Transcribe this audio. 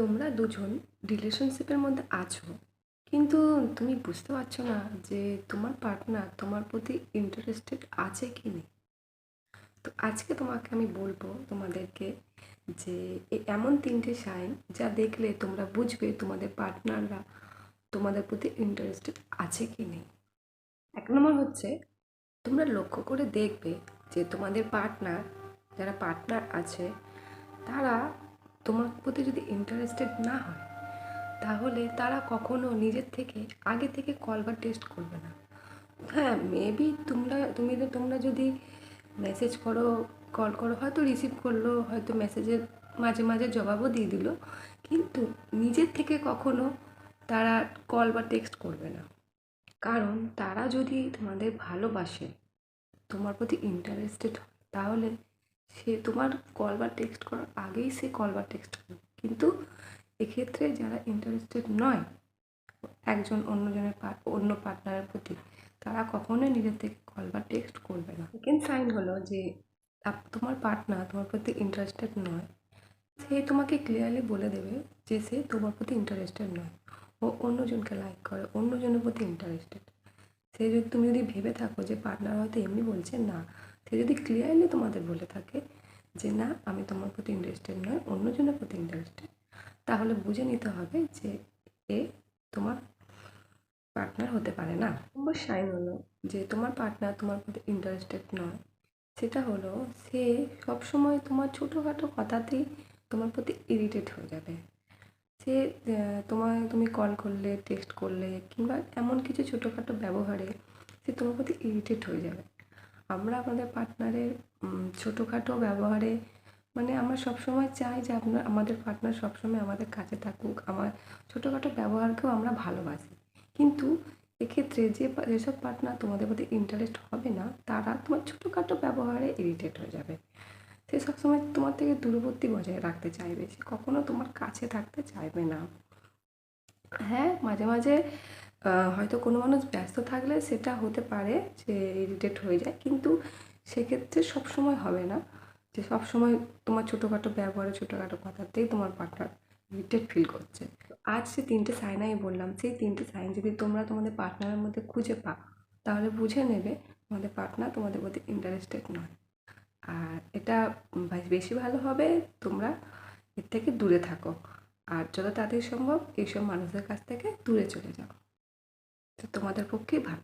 তোমরা দুজন রিলেশনশিপের মধ্যে আছো। কিন্তু তুমি বুঝতে পারছ না যে তোমার পার্টনার তোমার প্রতি ইন্টারেস্টেড আছে কি নেই। তো আজকে তোমাকে আমি বলব তোমাদেরকে যে এমন তিনটে সাইন যা দেখলে তোমরা বুঝবে তোমাদের পার্টনাররা তোমাদের প্রতি ইন্টারেস্টেড আছে কি নেই। এক নম্বর হচ্ছে, তোমরা লক্ষ্য করে দেখবে যে তোমাদের পার্টনার যারা পার্টনার আছে, তারা তোমার প্রতি যদি ইন্টারেস্টেড না হয়, তাহলে তারা কখনো নিজের থেকে আগে থেকে কল বা টেস্ট করবে না। হ্যাঁ মেবি তোমরা, তুমি তোমরা যদি মেসেজ করো কল করো, হয়তো রিসিভ করল, হয়তো মেসেজের মাঝে মাঝে জবাবও দিয়ে দিল, কিন্তু নিজের থেকে কখনো তারা কল বা টেক্সট করবে না। কারণ তারা যদি তোমাদের ভালোবাসে, তোমার প্রতি ইন্টারেস্টেড তাহলে সে তোমার কল বা টেক্সট করার আগেই সে কল বা টেক্সট করবে। কিন্তু এক্ষেত্রে যারা ইন্টারেস্টেড নয়, একজন অন্যজনের অন্য পার্টনারের প্রতি, তারা কখনোই নিজের থেকে কল বা টেক্সট করবে না। সেকেন্ড সাইন হলো যে তোমার পার্টনার তোমার প্রতি ইন্টারেস্টেড নয়, সে তোমাকে ক্লিয়ারলি বলে দেবে যে সে তোমার প্রতি ইন্টারেস্টেড নয়। ও অন্যজনকে লাইক করে, অন্যজনের প্রতি ইন্টারেস্টেড সে যদি, তুমি যদি ভেবে থাকো যে পার্টনার হয়তো এমনি বলছে, না সে যদি ক্লিয়ারলি তোমাদের বলে থাকে যে না আমি তোমার প্রতি ইন্টারেস্টেড নয় অন্যজনের প্রতি ইন্টারেস্টেড তাহলে বুঝে নিতে হবে যে এ তোমার পার্টনার হতে পারে না। নম্বর সাইন হলো যে তোমার পার্টনার তোমার প্রতি ইন্টারেস্টেড নয় সেটা হলো সে সবসময় তোমার ছোটোখাটো কথাতেই তোমার প্রতি ইরিটেট হয়ে যাবে। সে তোমায় তুমি কল করলে টেক্সট করলে কিংবা এমন কিছু ছোটোখাটো ব্যবহারে সে তোমার প্রতি ইরিটেট হয়ে যাবে। আমরা আমাদের পার্টনারের ছোটোখাটো ব্যবহারে মানে আমরা সবসময় চাই যে আপনার আমাদের পার্টনার সবসময় আমাদের কাছে থাকুক। আমার ছোটোখাটো ব্যবহারকেও আমরা ভালোবাসি। কিন্তু এক্ষেত্রে যে যেসব পার্টনার তোমাদের প্রতি ইন্টারেস্ট হবে না, তারা তোমার ছোটোখাটো ব্যবহারে ইরিটেট হয়ে যাবে। সে সবসময় তোমার থেকে দূরবর্তী বজায় রাখতে চাইবে। সে কখনো তোমার কাছে থাকতে চাইবে না। হ্যাঁ মাঝে মাঝে হয়তো কোনো মানুষ ব্যস্ত থাকলে সেটা হতে পারে যে ইরিটেট হয়ে যায়, কিন্তু সেক্ষেত্রে সবসময় হবে না। যে সবসময় তোমার ছোটোখাটো ব্যবহারে ছোটোখাটো কথাতেই তোমার পার্টনার ইরিটেট ফিল করছে। আজ যে তিনটে সাইন আমি বললাম, সেই তিনটে সাইন যদি তোমরা তোমাদের পার্টনারের মধ্যে খুঁজে পাও, তাহলে বুঝে নেবে তোমাদের পার্টনার তোমাদের প্রতি ইন্টারেস্টেড নয়। আর এটা বেশি ভালো হবে তোমরা এর থেকে দূরে থাকো। আর যত তাড়াতাড়ি সম্ভব এইসব মানুষদের কাছ থেকে দূরে চলে যাও। তো তোমাদের পক্ষেই ভালো।